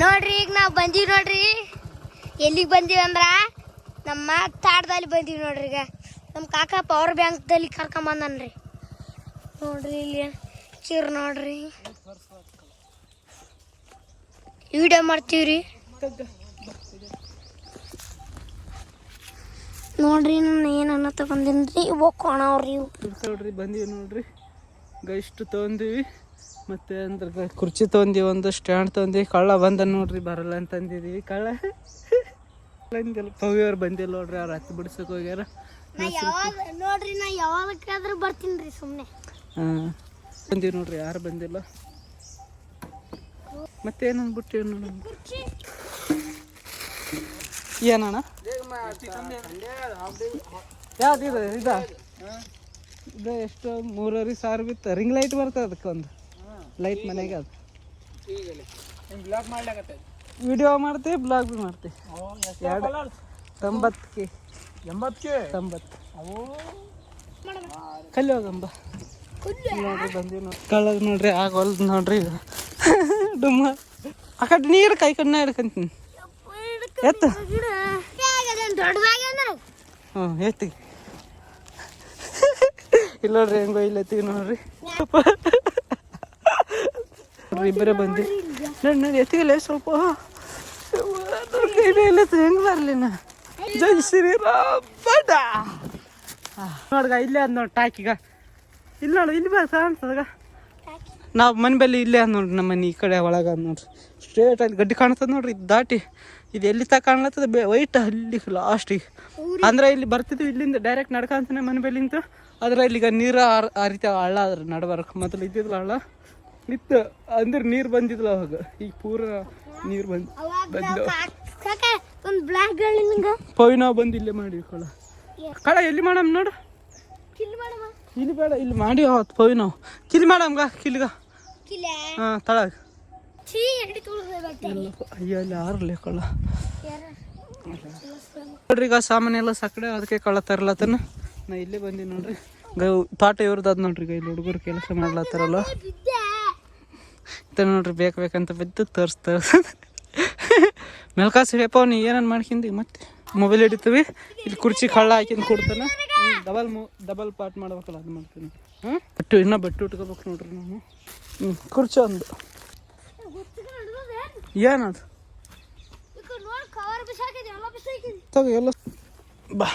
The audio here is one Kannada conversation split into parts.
ನೋಡ್ರಿ, ಈಗ ನಾವು ಬಂದೀವಿ ನೋಡ್ರಿ. ಎಲ್ಲಿಗೆ ಬಂದೀವಿ ಅಂದ್ರ? ನಮ್ಮ ತಾಡ್ದಲ್ಲಿ ಬಂದೀವಿ ನೋಡ್ರಿ ಈಗ. ನಮ್ಮ ಕಾಕ ಪವರ್ ಬ್ಯಾಂಕ್ದಲ್ಲಿ ಕರ್ಕೊಂಬಂದನ್ರಿ ನೋಡ್ರಿ ಇಲ್ಲಿ, ಚೀರ್ ನೋಡ್ರಿ. ವಿಡಿಯೋ ಮಾಡ್ತೀವ್ರಿ. ನೋಡ್ರಿ ನಾನು ಏನು ಅನ್ನತ್ತ ಬಂದಿನ್ರಿ ಹೋಗೋಣವ್ರಿ ಇವು. ನೋಡ್ರಿ ಬಂದೀವಿ ನೋಡ್ರಿ. ಗೈಸ್ಟ್ ತೊಗೊಂಡಿವಿ. ಮತ್ತೆ ಅಂದ್ರೆ ಕುರ್ಚಿ ತಂದಿ ಒಂದು ಸ್ಟ್ಯಾಂಡ್ ತಂದಿ ಕಳ್ಳ ಬಂದ ನೋಡ್ರಿ ಬರಲ್ಲ ಅಂತ ಅಂದಿದೀವಿ ಕಳ್ಳ ಬಂದಿಲ್ಲ. ಪವ್ಯವ್ರು ಬಂದಿಲ್ಲ ನೋಡ್ರಿ ಅವ್ರು ಹತ್ತು ಬಿಡ್ಸಕ್ ಹೋಗ್ಯಾರ. ಯಾವಾಗ ನೋಡ್ರಿ ನಾ ಯಾವಾಗಕ್ಕಾದ್ರೂ ಬರ್ತೀನಿ ರೀ ಸುಮ್ಮನೆ ಹಾಂ. ಬಂದೀವಿ ನೋಡ್ರಿ ಯಾರು ಬಂದಿಲ್ಲ. ಮತ್ತೇನು ಬಿಟ್ಟಿವಿ ನೋಡಿ ಏನಣ್ಣ? ಯಾವ್ದು ಇದು? ಇದ? ಎಷ್ಟು ಮೂರುವರೆ ಸಾವಿರ ಬಿತ್ತು. ರಿಂಗ್ ಲೈಟ್ ಬರ್ತದೆ ಅದಕ್ಕೆ ಒಂದು ಲೈಟ್ ಮನೆಗೆ ಅದು. ವಿಡಿಯೋ ಮಾಡ್ತೀವಿ ಬ್ಲಾಗ್ ಬಿ ಮಾಡ್ತೀವಿ ಎರಡು ತೊಂಬತ್ತಕ್ಕೆ ಎಂಬತ್ತಕ್ಕೆ ತೊಂಬತ್ತು. ಕಲ್ಲು ಹೋಗಂಬ. ನೋಡ್ರಿ ಬಂದೀವಿ ನೋಡಿ ಕಳ್ಳಗ್ ನೋಡ್ರಿ ಆಗೋಲ್ದು ನೋಡ್ರಿ ಡುಮ್ಮ. ಆ ಕಡೆ ನೀರು ಕೈ ಕಣ್ಣ ಹಿಡ್ಕೊಂತೀನಿ. ಎತ್ತ. ಹ್ಞೂ ಎತ್ತಿ ಇಲ್ಲ ನೋಡ್ರಿ ಹೆಂಗೋ ಇಲ್ಲತ್ತೀವಿ ನೋಡ್ರಿ. ನೋಡ್ರಿ, ಇಬ್ಬರೇ ಬಂದಿ ನೋಡಿ ಎತ್ತಿಲ್ಲ ಸ್ವಲ್ಪ ಹೆಂಗ್ ಬರ್ಲಿ ನಾ? ಜೈ ಶ್ರೀರಾಮ್ ಬಡ ನೋಡ್ಗ, ಇಲ್ಲೇ ಅದ್ ನೋಡಿ ಟಾಕಿಗ ಇಲ್ಲಿ ನೋಡು, ಇಲ್ಲಿ ಬರ ಕಾಣ್ತದಾಗ ನಾವು ಮನೆ ಬೆಲೆ ಇಲ್ಲೇ ಅದ್ ನೋಡ್ರಿ, ನಮ್ಮ ಮನೆ ಈ ಕಡೆ ಒಳಗ ನೋಡ್ರಿ. ಸ್ಟ್ರೇಟ್ ಅಲ್ಲಿ ಗಡ್ಡಿ ಕಾಣ್ತದ ನೋಡ್ರಿ, ಇದು ದಾಟಿ. ಇದು ಎಲ್ಲಿ ತ ಕಾಣ್ಲತ್ತದ? ವೈಟ್ ಅಲ್ಲಿ ಲಾಸ್ಟಿಗೆ ಅಂದ್ರೆ ಇಲ್ಲಿ ಬರ್ತಿದ್ವಿ ಇಲ್ಲಿಂದ ಡೈರೆಕ್ಟ್ ನಡ್ಕಂತಾನೆ ಮನೆ ಬೆಲಿಂತ ಆದ್ರೆ ಇಲ್ಲಿಗ ನೀರು ಆ ರೀತಿ ಹಳ್ಳ ಅದ್ರ ನಡ್ಬಾರ ಮೊದಲು ಇದ್ದಿದ್ಲ ಹಳ್ಳ. ಇತ್ತು ಅಂದ್ರೆ ನೀರು ಬಂದಿದ್ಲ ಅವಾಗ? ಈಗ ಪೂರ ನೀರು ಬಂದ್ ಬಂದು ಪವಿನ ಬಂದು ಇಲ್ಲೇ ಮಾಡಿ ಕಳ ಕಳ ಎಲ್ಲಿ ಮಾಡಮ್ ನೋಡು. ಇಲ್ಲಿ ಬೇಡ ಇಲ್ಲಿ ಮಾಡಿ ಅವತ್ತು ಪವಿನ. ಕಿಲ್ ಮಾಡಮ್ಗ ಕಿಲ್ಗ. ಕಿಲ್. ಹಾಂ ತಳಗ. ಅಯ್ಯೋ ಅಲ್ಲಿ ಯಾರ? ನೋಡ್ರಿ ಈಗ ಸಾಮಾನೆಲ್ಲ ಸಕಡೆ ಅದಕ್ಕೆ ಕಳ್ಳ ತರ್ಲತ್ತನ ನಾ ಇಲ್ಲೇ ಬಂದೀನಿ ನೋಡ್ರಿ. ಗ ತೋಟ ಇವ್ರದ್ದು ನೋಡ್ರಿ ಈಗ ಇಲ್ಲಿ ಹುಡುಗರು ಕೆಲಸ ಮಾಡ್ಲತ್ತಾರಲ್ಲ ಇತ್ತ ನೋಡ್ರಿ ಬೇಕು ಬೇಕಂತ ಬಿದ್ದು ತೋರ್ಸ್ ಮೆಲ್ಕಾಸು ಮೆಲ್ಕಾಸ್ ಹೇಪ ನೀ ಏನನ್ ಮಾಡ್ಕಿಂದಿ ಮತ್ತೆ ಮೊಬೈಲ್ ಹಿಡಿತೀವಿ. ಇಲ್ಲಿ ಕುರ್ಚಿ ಕಳ್ಳ ಹಾಕಿಂದು ಕೊಡ್ತಾನೆ. ಡಬಲ್ ಮು ಡಬಲ್ ಪಾರ್ಟ್ ಮಾಡ್ಬೇಕಲ್ಲ ಅದು ಮಾಡ್ತೀನಿ. ಹಾಂ ಬಟ್ಟು ಇನ್ನೂ ಬಟ್ಟು ಉಟ್ಕೋಬೇಕು ನೋಡ್ರಿ ನಾನು ಹ್ಞೂ ಕುರ್ಚಿ ಒಂದು. ಏನದು? ತಗೋ ಎಲ್ಲ ಬಾ.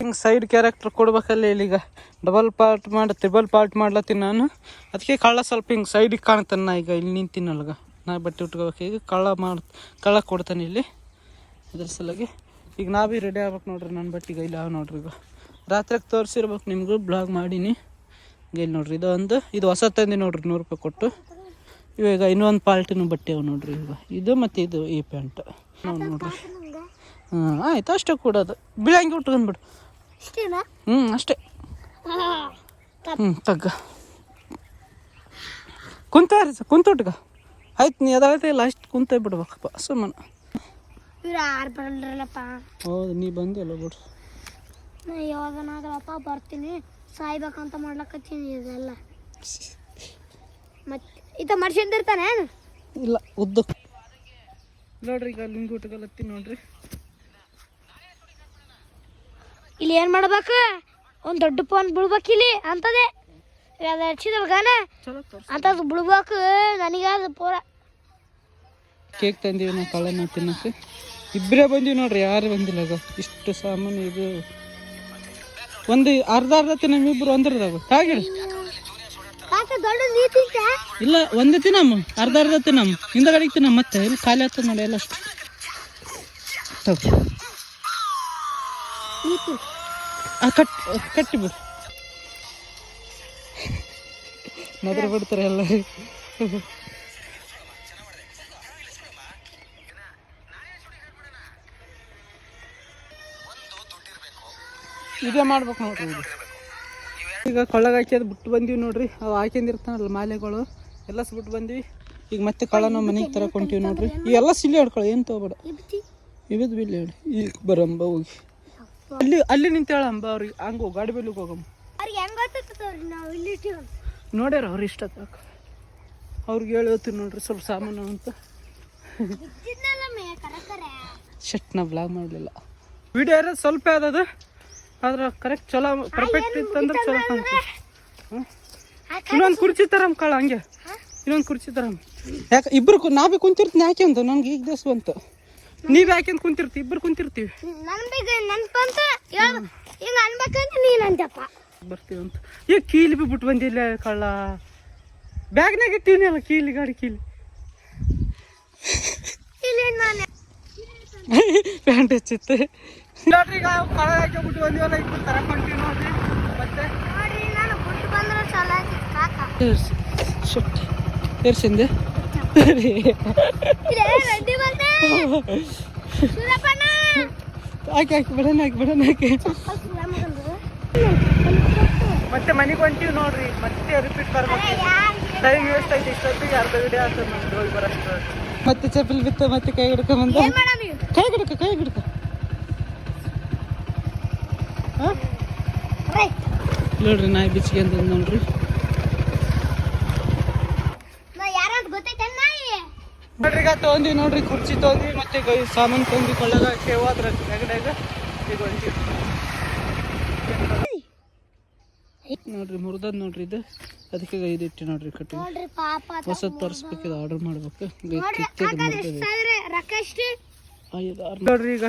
ಹಿಂಗೆ ಸೈಡ್ ಕ್ಯಾರೆಕ್ಟರ್ ಕೊಡ್ಬೇಕಲ್ಲ ಇಲ್ಲಿಗ. ಡಬಲ್ ಪಾರ್ಟ್ ಮಾಡಿ ತ್ರಿಬಲ್ ಪಾರ್ಟ್ ಮಾಡ್ಲತ್ತೀನಿ ನಾನು. ಅದಕ್ಕೆ ಕಳ್ಳ ಸ್ವಲ್ಪ ಹಿಂಗೆ ಸೈಡಿಗೆ ಕಾಣ್ತಾನೆ ನಾ ಈಗ ಇಲ್ಲಿ ನಿಂತಿನಲ್ಗ. ನಾ ಬಟ್ಟೆ ಉಟ್ಕೋಬೇಕು. ಈಗ ಕಳ್ಳ ಮಾಡಿ, ಕಳ್ಳ ಕೊಡ್ತಾನೆ ಇಲ್ಲಿ. ಅದ್ರ ಸಲಗೆ ಈಗ ನಾ ಭೀ ರೆಡಿ ಆಗ್ಬೇಕು ನೋಡ್ರಿ ನನ್ನ ಬಟ್ಟೆಗೆ ಇಲ್ಲಿ ನೋಡ್ರಿ ಈಗ. ರಾತ್ರಿಗೆ ತೋರಿಸಿರ್ಬೇಕು ನಿಮಗೂ ಬ್ಲಾಗ್ ಮಾಡೀನಿ. ಇಲ್ಲಿ ನೋಡ್ರಿ ಇದು ಒಂದು ಇದು ಹೊಸ ತಂದಿ ನೋಡ್ರಿ ನೂರು ರೂಪಾಯಿ ಕೊಟ್ಟು. ಇವಾಗ ಇನ್ನೊಂದು ಪಾರ್ಟಿನೂ ಬಟ್ಟೆ ಅವು ನೋಡ್ರಿ ಈಗ. ಇದು ಮತ್ತು ಇದು ಈ ಪ್ಯಾಂಟ್ ನೋಡ್ರಿ ಹಾಂ ಆಯ್ತು ಅಷ್ಟೇ ಕೊಡೋದು. ಬಿಳಂಗಿ ಉಟ್ಕೊಂಡ್ಬಿಡು ಇಷ್ಟೇನಾ? ಹ್ಞೂ ಅಷ್ಟೇ. ಹ್ಞೂ ತಗ್ಗ. ಕುಂತಾರಿ ಕುಂತುಟ್ಗ ಆಯ್ತು ನೀ ಅದಾಗತ್ತೆ ಇಲ್ಲ ಅಷ್ಟು ಕುಂತ ಬಿಡ್ಬೇಕಪ್ಪ ಸುಮ್ಮನೆ ಇವ್ರು ಯಾರು ಬರಲ್ರಲ್ಲಪ್ಪ? ಹೌದು ನೀ ಬಂದಿಲ್ಲ ಬಿಡ್ರಿ ನಾ ಯಾವಾಗನಾದ್ರಪ್ಪ ಬರ್ತೀನಿ ಸಾಯ್ಬೇಕಂತ ಮಾಡ್ಲಕತ್ತೀನಿ ಇದೆಲ್ಲ. ಮತ್ತೆ ಇತ ಮನುಷ್ಯಂದಿರ್ತಾನೆ ಇಲ್ಲ ಉದ್ದು. ನೋಡ್ರಿ ಈಗ ಲಿಂಗ ಊಟಗಲತ್ತೀನಿ ನೋಡ್ರಿ. ಇಲ್ಲಿ ಏನು ಮಾಡ್ಬೇಕು? ಒಂದು ದೊಡ್ಡ ಫೋನ್ ಬಿಡ್ಬೇಕು ಇಲ್ಲಿ ಅಂತದೇ. ಅದು ಹಚ್ಚಿದಲ್ಗಾನ ಚಲೋ ತೋರ್ಸಿ ಅಂಥದ್ದು ಬಿಡ್ಬೇಕು ನನಗೆ ಅದು ಪೂರ. ಕೇಕ್ ತಂದೀವಿ ನಾವು ಕಳ್ಳನ ತಿನ್ನಕ್ಕೆ. ಇಬ್ಬರೇ ಬಂದೀವಿ ನೋಡ್ರಿ ಯಾರು ಬಂದಿಲ್ಲ ಅದು. ಇಷ್ಟು ಸಾಮಾನು ಇದು. ಒಂದು ಅರ್ಧ ಅರ್ಧ ತಿನ್ನಮ್ಮ ಇಬ್ರು ಒಂದ್ರದಾಗ ಹಾಗೆ ಇಲ್ಲ ಒಂದು ತಿನ್ನಮ್ಮ. ಅರ್ಧ ಅರ್ಧ ತಿನ್ನಮ್ಮ. ಹಿಂದಗಡೆಗೆ ತಿನ್ನಮ್ಮ. ಮತ್ತೆ ಇಲ್ಲಿ ಖಾಲಿ ಆಗ್ತದೆ ನೋಡಿ ಎಲ್ಲ ಕಟ್ ಕಟ್ಟಿ ಬಿಡು ನದ್ರ ಬಿಡ್ತಾರೆ ಎಲ್ಲ. ಇದೇ ಮಾಡ್ಬೇಕು ನೋಡ್ರಿ ಇದು ಈಗ ಕೊಳ್ಳಗ ಹಾಕ್ಯದ ಬಿಟ್ಟು ಬಂದೀವಿ ನೋಡ್ರಿ. ಅವು ಹಾಕ್ಯಂದಿರ್ತಾನಲ್ಲ ಮಾಲೆಗಳು. ಎಲ್ಲ ಬಿಟ್ಟು ಬಂದೀವಿ. ಈಗ ಮತ್ತೆ ಕಳ್ಳ ನಾವು ಮನೆಗೆ ತರ ಕೊಂಟಿವಿ ನೋಡ್ರಿ. ಎಲ್ಲ ಸಿಲ್ಲಿ ಹಿಡ್ಕೊಳ್ಳಿ ಏನು ತಗೋಬೇಡ. ಇವಿದ್ ಬಿಲ್ಲಿ ಹೇಳಿ ಈಗ ಬರಂಬ ಹೋಗಿ. ಅಲ್ಲಿ ಅಲ್ಲಿ ನಿಂತೇಳ ಅಂಬ ಅವ್ರಿಗೆ ಹಂಗ ಗಾಡಿ ಬೆಲ್ಲಿಗೆ ಹೋಗಮ್ಮ ಅವ್ರಿಗೆ ಹೆಂಗ್ ಗೊತ್ತಾಗ್ತದ್ರಿ ನಾವು ಇಲ್ಲಿ ಇಟ್ಟಿವಿ ನೋಡ್ಯಾರ ಅವ್ರು ಇಷ್ಟ ಅವ್ರಿಗೆ ಹೇಳ್ತೀನಿ ನೋಡ್ರಿ ಸ್ವಲ್ಪ ಸಾಮಾನು ಅಂತ. ಶಟ್ ನಾ ಬ್ಲಾಗ್ ಮಾಡಲಿಲ್ಲ. ವಿಡಿಯೋ ಇರೋದು ಸ್ವಲ್ಪ ಯಾವ್ದದು? ಆದ್ರೆ ಕರೆಕ್ಟ್ ಚಲೋ ಪರ್ಫೆಕ್ಟ್ ಇತ್ತಂದ್ರೆ ಚಲೋ ಹ್ಞೂ ಇನ್ನೊಂದು ಕುರ್ಚಿ ತರಮ್ ಕಾಳ ಹಂಗೆ. ಇನ್ನೊಂದು ಕುರ್ಚಿ ತರಮ್. ಯಾಕೆ ಇಬ್ಬರು ನಾ ಬಿ ಕುಂತಿರ್ತೀನಿ ಯಾಕೆ ಅಂತ ನನಗೆ ಈಗ ದಿವಸ ಬಂತು. ನೀವ್ ಯಾಕೆ ಅಂತ ಕುಂತಿರ್ತಿ? ಇಬ್ರು ಕುಂತಿರ್ತೀವಿ. ನನ್ ಬೇಗ ನೆನ್ಪಂತ ಹಿಂಗ ಅನ್ಬೇಕಂತ ನೀನ್ ಅಂದಪ್ಪ ಬರ್ತೀವಿ ಅಂತ. ಈಗ ಕೀಲಿ ಬಿ ಬಿಟ್ಟು ಬಂದಿಲ್ಲ ಕಳ್ಳ. ಬ್ಯಾಗ್ನಾಗ ಇಟ್ಟಿನಿ ಅಲ್ಲ ಕೀಲಿ ಗಾಡಿ ಕೀಲಿ. ಪ್ಯಾಂಟ್ ಹಚ್ಚಿತ್ತು. ನೋಡ್ರಿ ಈಗ ಕಳ್ಳ ಹಾಕಿ ಬಿಟ್ಟು ಬಂದಿವಲ್ಲ ತರ ತರಕೊಂತೀವಿ ನೋಡ್ರಿ. ಮತ್ತೆ? ನೋಡಿ ನಾನು ಬಿಟ್ಟು ಬಂದ್ರೆ ಚಲೋ ಕಾಕ. ಏರ್ಸಿ. ಶಟ್. ಏರ್ಸಿಂದೆ? ಹಾಕಿ ಹಾಕಿ ಬಿಡೋಣ ಹಾಕಿ ಬಿಡೋಣ ಹಾಕಿ ಮತ್ತೆ ಮನೆಗೆ ಹೊಂಟೀವಿ ನೋಡ್ರಿ ಮತ್ತೆ ರಿಪೀಟ್ ಬರ್ಬೇಕು. ಟೈಮ್ ವೇಸ್ಟ್ ಆಯ್ತು ಇಷ್ಟೊತ್ತಿಗೆ ಅರ್ಧ ವಿಡಿಯೋ ಆಗ್ತದೆ ನಮ್ಗೆ ಹೋಗಿ ಬರೋಷ್ಟು ಮತ್ತೆ ಚಪ್ಪಲಿ ಬಿತ್ತು ಮತ್ತೆ ಕೈ ಹಿಡ್ಕೊ ಬಂದ? ಕೈ ಹಿಡ್ಕ ಕೈ ಹಿಡ್ಕ. ನೋಡ್ರಿ ನಾಯಿ ಬಿಚ್ಚಿಗೆ ಅಂತ ನೋಡ್ರಿ ನಾ ಯಾರಂತ ಗೊತ್ತೈತೆ ನಾಯಿ ನೋಡ್ರಿ ಈಗ ತೊಗೊಂಡಿವಿ ನೋಡ್ರಿ ಕುರ್ಚಿ ತೊಗೊಂಡ್ವಿ ಮತ್ತೆ ಸಾಮಾನು ತೊಗೊಂಡ್ವಿ ಕೊಳ್ಳಾಗ ನೆಗಡಾಗ ಈಗ ಹೊಂಟೀವಿ. ನೋಡ್ರಿ ಮುರ್ದದ್ ನೋಡ್ರಿ ಇದು. ಅದಕ್ಕೆ ಇದು ಇಟ್ಟು ನೋಡ್ರಿ ಕಟ್ಟಿ ನೋಡ್ರಿ ಪಾಪ ಇದು ಹೊಸದ್ ಆರ್ಡರ್ ಮಾಡ್ಬೇಕು. ನೋಡ್ರಿ ಈಗ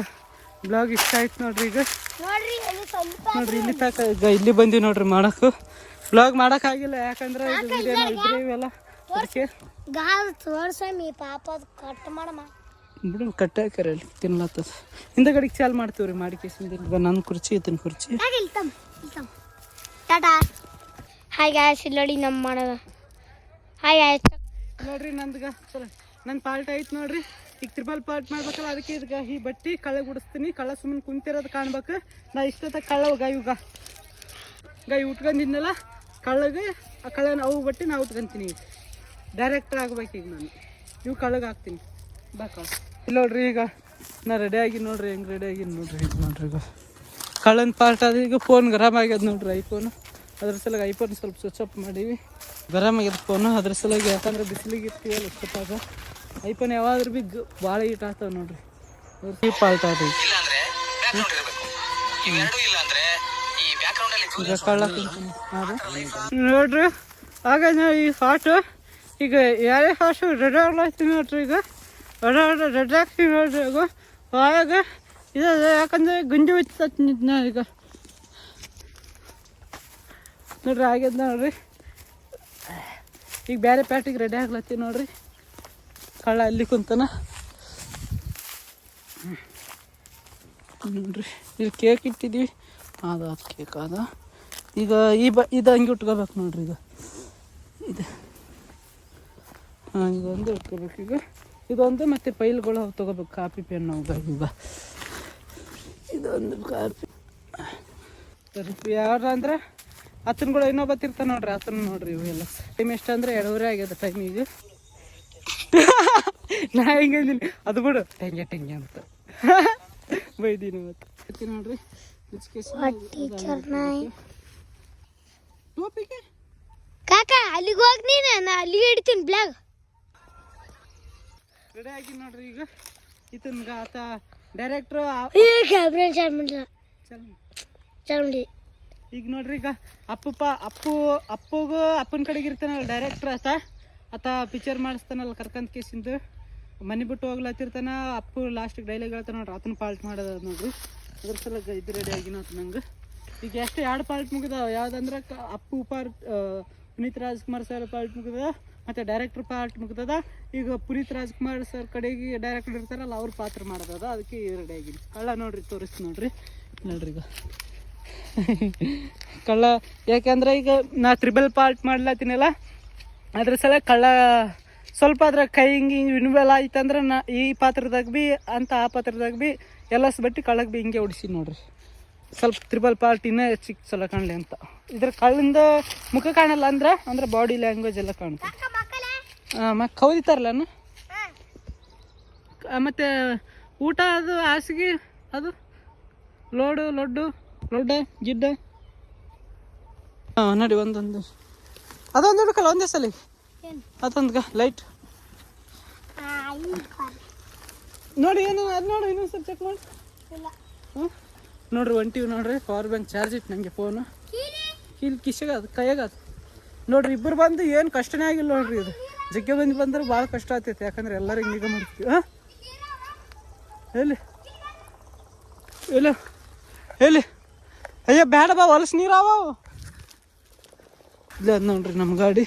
ಬ್ಲಾಗ್ ಇಷ್ಟ ಆಯ್ತು ನೋಡ್ರಿ ಈಗ. ನೋಡ್ರಿ ಇಲ್ಲಿ ತನಕ ಈಗ ಇಲ್ಲಿ ಬಂದಿವಿ ನೋಡ್ರಿ ಮಾಡಕ್ಕೆ ಬ್ಲಾಗ್ ಮಾಡೋಕ್ಕಾಗಿಲ್ಲ ಯಾಕಂದ್ರೆ ಇದು ವಿಡಿಯೋ ಇದ್ರೆ ಇವೆಲ್ಲ. ಅದಕ್ಕೆ? ಗಾಲ್ ತೋರ್ಸಮಿ ಪಾಪ ಅದು ಕಟ್ ಮಾಡಮ್ಮ ಬಿಡು ಕಟ್ಟೆ ಹಾಕ್ಯಾರ ಅಲ್ಲಿ ತಿನ್ಲತ್ತದ ಹಿಂದಗಡೆಗೆ ಚಾಲ್ ಮಾಡ್ತೀವ್ರಿ ಮಾಡಿ ಕೇಸಿಂದ ನನ್ನ ಕುರ್ಚಿ ಇತ್ತಿನ ಕುರ್ಚಿ. ಹಾಗೆ ಟಾಟಾ. ಹಾಯ್ ಗಾಯ್ಸ್ ಇಲ್ಲಿ ನೋಡಿ ನಮ್ಮ ಮಾಡೋದ. ಹಾಯ್ ಗಾಯ್ಸ್ ನೋಡ್ರಿ ನಂದ್ಗ ಚಲೋ. ನನ್ನ ಪಾಲ್ಟ್ ಆಯ್ತು ನೋಡ್ರಿ. ಈಗ ತ್ರಿಬಲ್ ಪಾಲ್ಟ್ ಮಾಡ್ಬೇಕಲ್ಲ ಅದಕ್ಕೆ ಇದಕ್ಕೆ ಈ ಬಟ್ಟಿ ಕಳೆ ಗುಡಿಸ್ತೀನಿ ಕಳ್ಳ ಸುಮ್ಮನೆ ಕುಂತಿರೋದು ಕಾಣ್ಬೇಕು. ನಾ ಇಷ್ಟೊತ್ತ ಕಳ್ಳ ಗಾಯ ಈಗ ಗಾಯ ಉಟ್ಕೊಂಡಿದ್ನಲ್ಲ ಕಳ್ಳಗೆ ಆ ಕಳ್ಳನ ಅವು ಬಟ್ಟಿ ನಾ ಉಟ್ಕೊಂತೀನಿ ಈಗ. ಡೈರೆಕ್ಟರ್ ಆಗ್ಬೇಕು ಈಗ ನಾನು. ಇವು ಕಳಗೆ ಹಾಕ್ತೀನಿ. ಬಾ ಇಲ್ಲ ನೋಡ್ರಿ ಈಗ. ನಾ ರೆಡಿ ಆಗಿ ನೋಡ್ರಿ, ಹೆಂಗೆ ರೆಡಿ ಆಗಿ ನೋಡ್ರಿ ಇದು ನೋಡ್ರಿ ಈಗ. ಕಳ್ಳನ ಪಾರ್ಟ್ ಅದು. ಈಗ ಫೋನ್ ಗರಮ್ ಆಗ್ಯದ ನೋಡ್ರಿ ಐಫೋನ್ ಅದ್ರ ಸಲಾಗಿ ಐಫೋನ್ ಸ್ವಲ್ಪ ಸ್ವಿಚ್ ಅಪ್ ಮಾಡೀವಿ. ಗರಮ್ ಆಗ್ಯದ ಫೋನು ಅದ್ರ ಸಲಾಗಿ ಯಾಕಂದ್ರೆ ಬಿಸಿಲಿಗೆ ಇರ್ತೀವಲ್ಲ ಇಷ್ಟೊತ್ತಾಗ ಐಫೋನ್ ಯಾವಾದ್ರೂ ಬಿ ಭಾಳ ಹೀಟ್ ಆಗ್ತಾವ ನೋಡ್ರಿ. ಪಾರ್ಟ್ ಅದು. ಈಗ ಕಳ್ಳ? ನೋಡ್ರಿ. ಆಗ ಈ ಫಾಟು ಈಗ ಯಾರೇ ಹಾಸು ರೆಡ್ ಆಗ್ಲಾಗ್ತೀವಿ ನೋಡ್ರಿ ಈಗ. ರೆಡ್ ರೆಡ್ ಆಗ್ತೀವಿ ನೋಡ್ರಿ ಈಗ. ಆಗ ಇದು ಯಾಕಂದ್ರೆ ಗುಂಜಿ ಬಿತ್ತತ್ ನಾ ಈಗ. ನೋಡ್ರಿ ಆಗ್ಯದ ನೋಡ್ರಿ. ಈಗ ಬೇರೆ ಪ್ಯಾಟಿಗೆ ರೆಡಿ ಆಗ್ಲತ್ತಿ ನೋಡ್ರಿ. ಕಳ್ಳ ಅಲ್ಲಿ ಕುಂತನ. ನೋಡ್ರಿ, ಇಲ್ಲಿ ಕೇಕ್ ಇಟ್ಟಿದ್ದೀವಿ ಅದು ಕೇಕ್ ಅದ ಈಗ ಈ ಬ ಇದು ಹಂಗೆ ಉಟ್ಕೋಬೇಕು ನೋಡ್ರಿ ಈಗ ಇದು ಹಾಂ ಇದೊಂದು ಇಟ್ಕೋಬೇಕು ಈಗ. ಇದೊಂದು ಮತ್ತು ಪೈಲ್ಗಳು ಅವು ತೊಗೋಬೇಕು ಕಾಪಿ ಪೆನ್ ಅವು. ಈಗ ಇದೊಂದು ಕಾಪಿ. ಸರಿ ಯಾರು ಅಂದ್ರೆ ಆತನಗಳು ಇನ್ನೂ ತಿರ್ತಾನೆ ನೋಡ್ರಿ ಆತನ ನೋಡ್ರಿ ಇವೆಲ್ಲ ಟೈಮ್ ಎಷ್ಟು ಅಂದ್ರೆ ಎರಡೂವರೆ ಆಗ್ಯದ ಟೈಮ್ ಈಗ. ನಾ ಹೆಂಗೆ ಅಂದಿನಿ? ಅದು ಬಿಡು. ಟೆಂಗೆ ಟೆಂಗೆ ಅಂತ. ಬೈದೀನಿ ಮತ್ತೆ. ನೋಡ್ರಿ. ಟೋಪಿಗೆ ಕಾಕ ಅಲ್ಲಿಗೆ ಹೋಗಿ ನೀನು? ನಾ ಅಲ್ಲಿಗೆ ಹಿಡಿತೀನಿ ಬ್ಲಾಗ್. ರೆಡಿ ಆಗಿ ನೋಡ್ರಿ ಈಗ. ಈತನ್ಗ ಆತ ಡೈರೆಕ್ಟ್ರು ಏ ಕ್ಯಾಮ್ರಾ ಚಾರ್ಜ್ ಮಾಡಿಲ್ಲ ಚಾರ್ಜ್ ಮಾಡಿ ಈಗ ನೋಡ್ರಿ ಈಗ ಅಪ್ಪಪ್ಪ ಅಪ್ಪು ಅಪ್ಪಗೂ ಅಪ್ಪನ ಕಡೆಗೆ ಇರ್ತಾನಲ್ಲ ಡೈರೆಕ್ಟ್ರ್ ಆತ. ಆತ ಪಿಕ್ಚರ್ ಮಾಡಿಸ್ತಾನಲ್ಲ ಕರ್ಕಂತ ಕೇಸಿಂದು. ಮನೆ ಬಿಟ್ಟು ಹೋಗ್ಲತ್ತಿರ್ತಾನ ಅಪ್ಪು ಲಾಸ್ಟಿಗೆ ಡೈಲಾಗ್ ಹೇಳ್ತಾನ ನೋಡ್ರಿ ಆತನ ಪಾಲ್ಟ್ ಮಾಡೋದ ನೋಡ್ರಿ. ಅದ್ರ ಸಲ ಇದು ರೆಡಿ ಆಗಿನ ಆತ ನಂಗೆ. ಈಗ ಎಷ್ಟು ಎರಡು ಪಾರ್ಟ್ ಮುಗಿದಾವ? ಯಾವ್ದಂದ್ರೆ Appu part Puneeth Rajkumar sir part ಮುಗಿದ ಮತ್ತು ಡೈರೆಕ್ಟ್ರ್ ಪಾರ್ಟ್ ಮುಗ್ದದ. ಈಗ ಪುನೀತ್ ರಾಜ್ಕುಮಾರ್ ಸರ್ ಕಡೆಗೆ ಡೈರೆಕ್ಟರ್ ಇರ್ತಾರಲ್ಲ, ಅವ್ರ ಪಾತ್ರ ಮಾಡೋದದ. ಅದಕ್ಕೆ ರೆಡಿ ಆಗಿದೆ ಕಳ್ಳ ನೋಡ್ರಿ, ತೋರಿಸ್ತೀನಿ ನೋಡ್ರಿ. ನೋಡ್ರಿ ಈಗ. ಕಳ್ಳ, ಯಾಕೆಂದ್ರೆ ಈಗ ನಾ ತ್ರಿಬಲ್ ಪಾರ್ಟ್ ಮಾಡ್ಲತ್ತೀನಲ್ಲ, ಅದ್ರ ಸಲ ಕಳ್ಳ ಸ್ವಲ್ಪ ಅದ್ರ ಕೈ ಹಿಂಗೆ ಹಿಂಗೆ ಇನ್ವೆಲ್ ಆಯ್ತಂದ್ರೆ ನಾ ಈ ಪಾತ್ರದಾಗ ಬಿ, ಅಂತ ಆ ಪಾತ್ರದಾಗ ಬಿ ಎಲ್ಲಸ್ ಬಟ್ಟಿ ಕಳ್ಳಗೆ ಭೀ ಹಿಂಗೆ ಹೊಡಿಸಿ ನೋಡ್ರಿ. ಸ್ವಲ್ಪ ತ್ರಿಬಲ್ ಪಾರ್ಟಿನೇ ಚಿಕ್ಕ ಸಲ ಕಾಣಲಿ ಅಂತ. ಇದ್ರ ಕಳ್ಳಿಂದ ಮುಖ ಕಾಣಲ್ಲ ಅಂದ್ರೆ ಅಂದ್ರೆ ಬಾಡಿ ಲ್ಯಾಂಗ್ವೇಜ್ ಎಲ್ಲ ಕಾಣುತ್ತೆ. ಮತ್ತು ಕೌದಿತಾರಲ್ಲ ಮತ್ತು ಊಟ ಅದು ಹಾಸಿಗೆ ಅದು? ಲೋಡು ಲೊಡ್ಡು ಲೊಡ್ಡ ಗಿಡ್ಡ ಹಾಂ ನೋಡಿ ಒಂದೊಂದು. ಅದೊಂದು ಹುಡುಕಲ್ಲ ಒಂದೇ ಸಲ. ಅದೊಂದು ಲೈಟ್. ನೋಡಿ ಏನು ಅದು ನೋಡಿ ಇನ್ನೊಂದ್ಸಲ ಚೆಕ್ ಮಾಡಿ. ಹ್ಞೂ ನೋಡ್ರಿ ಒಂಟಿವಿ ನೋಡ್ರಿ ಪವರ್ ಬ್ಯಾಂಕ್ ಚಾರ್ಜ್ ಇಟ್ಟು ನನಗೆ ಫೋನು ಇಲ್ಲಿ ಕಿಶಗ ಅದು ಕೈಯಾಗ ಅದು. ನೋಡ್ರಿ ಇಬ್ಬರು ಬಂದು ಏನು ಕಷ್ಟನೇ ಆಗಿಲ್ಲ ನೋಡ್ರಿ ಇದು. ಜಗ್ಗೆ ಬಂದು ಬಂದ್ರೆ ಭಾಳ ಕಷ್ಟ ಆಗ್ತೈತೆ ಯಾಕಂದ್ರೆ ಎಲ್ಲರೂ ಹಿಂಗೆ ಮಾಡ್ತೀವಿ. ಹಾಂ? ಎಲ್ಲಿ? ಎಲ್ಲಿ? ಎಲ್ಲಿ? ಅಯ್ಯ ಬೇಡ ಬಾ ಹೊಲಸು ನೀರಾವ ಇಲ್ಲ ಅದ್ ನೋಡ್ರಿ ನಮ್ಮ ಗಾಡಿ.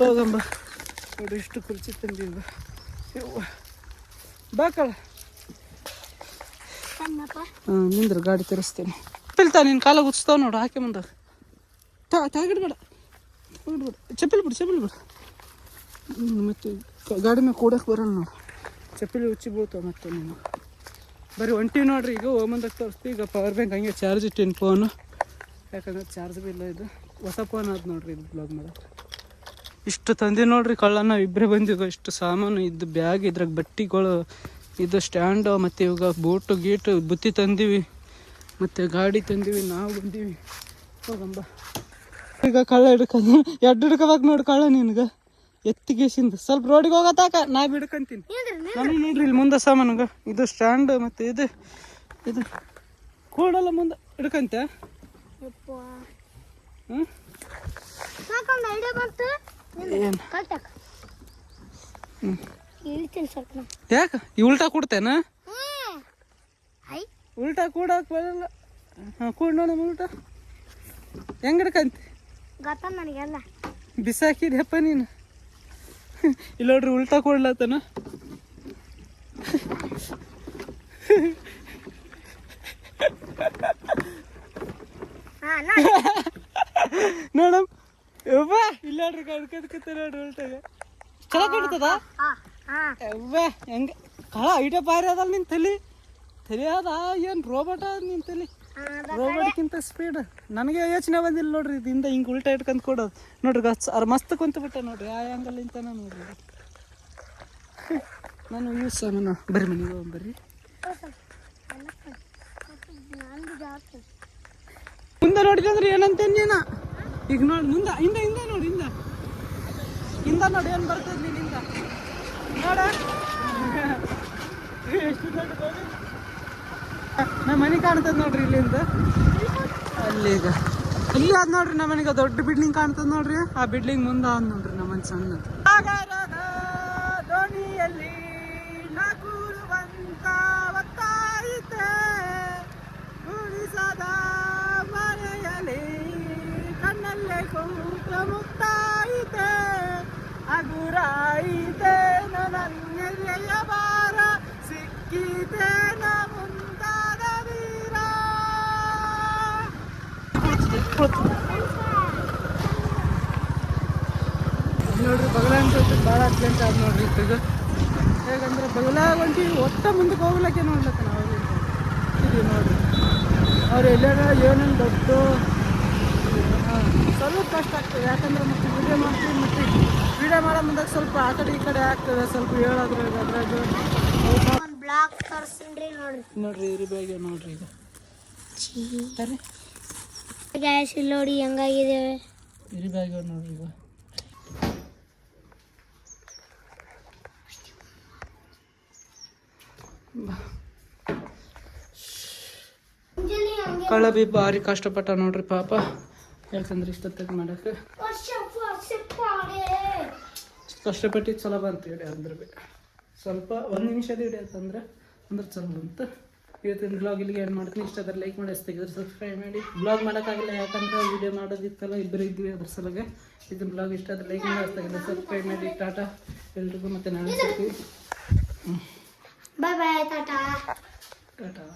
ಹೋಗಂಬ. ನೋಡ್ರಿ ಇಷ್ಟು ಕುರ್ಚಿ ತಂದಿದ್ದು. ಬಾ ಕಳ ನಿಂದ್ರ ಗಾಡಿ ತರಿಸ್ತೇನೆ. ಚಪ್ಪಲ್ ನೀನು ಕಾಲ ಉಚ್ತಾವ ನೋಡು, ಹಾಕಿ ಮುಂದಾಗ ತಾ ತಾಗಿಡ್ಬೇಡ ಬಿಡ್ಬೇಡ ಚಪ್ಪಲಿ ಬಿಡು ಚಪ್ಪಲಿ ಬಿಡು. ಮತ್ತೆ ಗಾಡಿ ಮೇಲೆ ಕೂಡಕ್ಕೆ ಬರಲ್ಲ ನೋಡು. ಚಪ್ಪಲಿ ಉಚ್ಚಿ ಬೀಳ್ತಾವ ಮತ್ತೆ ನೀನು. ಬರೀ ಒಂಟಿ ನೋಡ್ರಿ, ಈಗ ಓಮಂದಾಗ ತೋರಿಸ್ತೀವಿ ಈಗ ಪವರ್ ಬ್ಯಾಂಕ್ ಹಂಗೆ ಚಾರ್ಜ್ ಇಟ್ಟಿನ ಫೋನು ಯಾಕಂದ್ರೆ ಚಾರ್ಜ್ ಬಿ ಇಲ್ಲ ಇದು. ಹೊಸ ಫೋನ್ ಆದ ನೋಡ್ರಿ ಇದು ಬ್ಲಾಗ್ ಮಾಡೋದು ಇಷ್ಟು ತಂದಿ ನೋಡ್ರಿ ಕಳ್ಳ ನಾವು ಇಬ್ಬರೇ ಬಂದಿದ್ದು ಇಷ್ಟು ಸಾಮಾನು ಇದ್ದು ಬ್ಯಾಗ್ ಇದ್ರಾಗ ಬಟ್ಟಿಗಳು ಇದು ಸ್ಟ್ಯಾಂಡು ಮತ್ತು ಇವಾಗ ಬೂಟು ಗೀಟು ಬುತ್ತಿ ತಂದೀವಿ. ಮತ್ತು ಗಾಡಿ ತಂದೀವಿ ನಾವು ಬಂದೀವಿ. ಹೋಗಂಬ ಈಗ ಕಳ್ಳ ಹಿಡ್ಕ ಎಡ್ ಹಿಡ್ಕೋಬೇಕು ನೋಡಿ ಕಳ್ಳ ನಿನ್ಗೆ. ಎತ್ತಿಗೆಸಿಂದ ಸ್ವಲ್ಪ ರೋಡಿಗೆ ಹೋಗತ್ತಾಕ ನಾ ಬಿಡ್ಕಂತೀನಿ ನನಗೆ ನೋಡ್ರಿ ಇಲ್ಲಿ ಮುಂದೆ ಸಾಮಾನುಗ. ಇದು ಸ್ಟ್ಯಾಂಡ್ ಮತ್ತು ಇದು ಇದು. ಕೂಡಲ್ಲ ಮುಂದೆ ಹಿಡ್ಕಂತ ಏನು? ಹ್ಞೂ ಯಾಕೆ? ಈ ಉಲ್ಟಾ ಕೊಡ್ತೇನ? ಉಲ್ಟಾ ಕೂಡಕ್ ಬರಲ್ಲ. ಹಾಂ ಕೂಡ ನೋಡಮ್ಮ ಉಲ್ಟಾ. ಹೆಂಗ್ ಹಿಡ್ಕಂತಿ ಗೊತ್ತ ನನಗೆಲ್ಲ. ಬಿಸಾಕಿದ್ಯಪ್ಪ ನೀನು. ಇಲ್ಲ ನೋಡ್ರಿ ಉಲ್ಟಾ ಕೊಡ್ಲತ್ತನ. ನೋಡಮ್ಮ. ನೋಡಮ್ ಇಲ್ಲ ನೋಡ್ರಿ ಕಡ್ಕದ್ಕತ್ತ ನೋಡ್ರಿ ಉಲ್ಟಾಗ. ಚಲೋ ಕೊಡ್ತದ? ಯವ್ವ ಹೆಂಗೆ? ಕಳ ಐಡಿಯಾ ಬಾರಿ ಅದಲ್ಲ ನಿನ್ ತಲೆ. ತಲೆ ಅದ ಏನು ರೋಬೋಟ ನಿನ್ ತಲೆ. ರೋಬೋಟ್ಗಿಂತ ಸ್ಪೀಡ್ ನನಗೆ ಯೋಚನೆ ಬಂದಿಲ್ಲ ನೋಡ್ರಿ ಇದಿಂದ ಹಿಂಗೆ ಉಲ್ಟಾ ಇಟ್ಕೊಂಡ್ ಕೊಡೋದು. ನೋಡ್ರಿ ಗಚ್ ಅರ್ ಮಸ್ತ್ ಕುಂತು ಬಿಟ್ಟ ನೋಡ್ರಿ ಆ ಆ್ಯಂಗಲ್ ಇಂತ ನೋಡ್ರಿ ನಾನು ಯೂಸ್ ನಾನು ಬರ್ರಿ ಮನೆಗೆ ಹೋಗ್ ಬರ್ರಿ. ನಂದು ಮುಂದೆ ನೋಡಿದ್ರೆ ಏನಂತ ನೀನ ಈಗ ನೋಡಿ ಮುಂದೆ ಹಿಂದೆ ಹಿಂದೆ ನೋಡಿ ಹಿಂದೆ. ಹಿಂದ ನೋಡಿ ಏನು ಬರ್ತದೆ ನೀನಿಂದ ನೋಡ. ನಮ್ಮ ಮನೆ ಕಾಣ್ತದ ನೋಡ್ರಿ ಇಲ್ಲಿಂದ. ಅಲ್ಲಿ ಈಗ ಇಲ್ಲಿ ಅದ್ ನೋಡ್ರಿ ನಮ್ಮ ಮನೆಗೆ ದೊಡ್ಡ ಬಿಲ್ಡಿಂಗ್ ಕಾಣ್ತದ ನೋಡ್ರಿ. ಆ ಬಿಲ್ಡಿಂಗ್ ಮುಂದ ಅದ್ ನೋಡ್ರಿ ನಮ್ಮ ಮನೆ ಸಣ್ಣ. ಕುಂತ ಮುಕ್ತಾಯಿತೆ. ಅಗುರಾಯಿತೆ. ಬಗಲ ನೋಡ್ರಿ ಬಗಲಾಗ ಭಾಳ ಅರ್ಜೆಂಟ್ ಆದ್ ನೋಡ್ರಿ ಇದು ಹೇಗಂದ್ರೆ ಬಗಲಾಗ ಒಂದು ಒಟ್ಟ ಮುಂದಕ್ಕೆ ಹೋಗ್ಲಕ್ಕೆ ನೋಡ್ಲಕ್ಕ ನಾವು ಇದು ನೋಡ್ರಿ. ಅವ್ರು ಎಲ್ಲಾರ ಏನೇನು ದೊಡ್ಡ ಸ್ವಲ್ಪ ಕಷ್ಟ ಆಗ್ತದೆ. ಯಾಕಂದ್ರೆ ಮತ್ತೆ ವಿಡಿಯೋ ಮಾಡ್ತೀವಿ, ಮತ್ತೆ ವಿಡಿಯೋ ಮಾಡೋ ಮುಂದಾಗ ಸ್ವಲ್ಪ ಆ ಕಡೆ ಈ ಕಡೆ ಆಗ್ತದೆ. ಸ್ವಲ್ಪ ಹೇಳೋದ್ರೆ ಅದ್ರಾಗ ಬ್ಲಾಕ್ ತೋರಿಸ್ತೀನಿ ನೋಡ್ರಿ. ನೋಡ್ರಿ ಇರಿ ಬೇಗ ನೋಡ್ರಿ ಈಗ. ಬರ್ರಿ. ಗ್ಯಾಸ್ ಇಲ್ಲಿ ನೋಡಿ ಹೆಂಗಾಗಿದೆ. ಇರಿ ಬೇಗ ನೋಡ್ರಿ ಈಗ. ಕಳಬಿ ಭಾರಿ ಕಷ್ಟಪಟ್ಟ ನೋಡ್ರಿ ಪಾಪ. ಯಾಕಂದ್ರೆ ಇಷ್ಟೊತ್ತಿಗೆ ಮಾಡಕ್ಕೆ. ಕಷ್ಟಪಟ್ಟಿದ್ದು ಚಲೋ ಬಂತು ಹಿಡಿ ಅಂದ್ರೆ ಬಿ. ಸ್ವಲ್ಪ ಒಂದು ನಿಮಿಷದ ವಿಡಿಯೋ ಅಂತಂದ್ರೆ ಅಂದ್ರೆ ಚಲೋ ಬಂತು ಇವತ್ತಿನ ಬ್ಲಾಗ್ ಇಲ್ಲಿಗೆ ಏನು ಮಾಡ್ತೀನಿ? ಇಷ್ಟ ಅದ್ರ ಲೈಕ್ ಮಾಡಿ ತೆಗೆದ್ರೆ ಸಬ್ಸ್ಕ್ರೈಬ್ ಮಾಡಿ. ಬ್ಲಾಗ್ ಮಾಡೋಕ್ಕಾಗಲ್ಲ ಯಾಕಂದ್ರೆ ವಿಡಿಯೋ ಮಾಡೋದಿತ್ತಲ್ಲ ಇಬ್ಬರು ಇದ್ವಿ ಅದ್ರ ಸಲಗೆ ಇದನ್ನ ಬ್ಲಾಗ್ ಇಷ್ಟ ಅದ್ರ ಲೈಕ್ ಮಾಡಿ ತೆಗೆದ್ರೆ ಸಬ್ಸ್ಕ್ರೈಬ್ ಮಾಡಿ. ಟಾಟಾ ಎಲ್ರಿಗೂ ಮತ್ತೆ ನಾಳೆ ಸಿಗ್ತೀವಿ. ಬಾಯ್ ಬಾಯ್ ಟಾಟಾ. ಟಾಟಾ.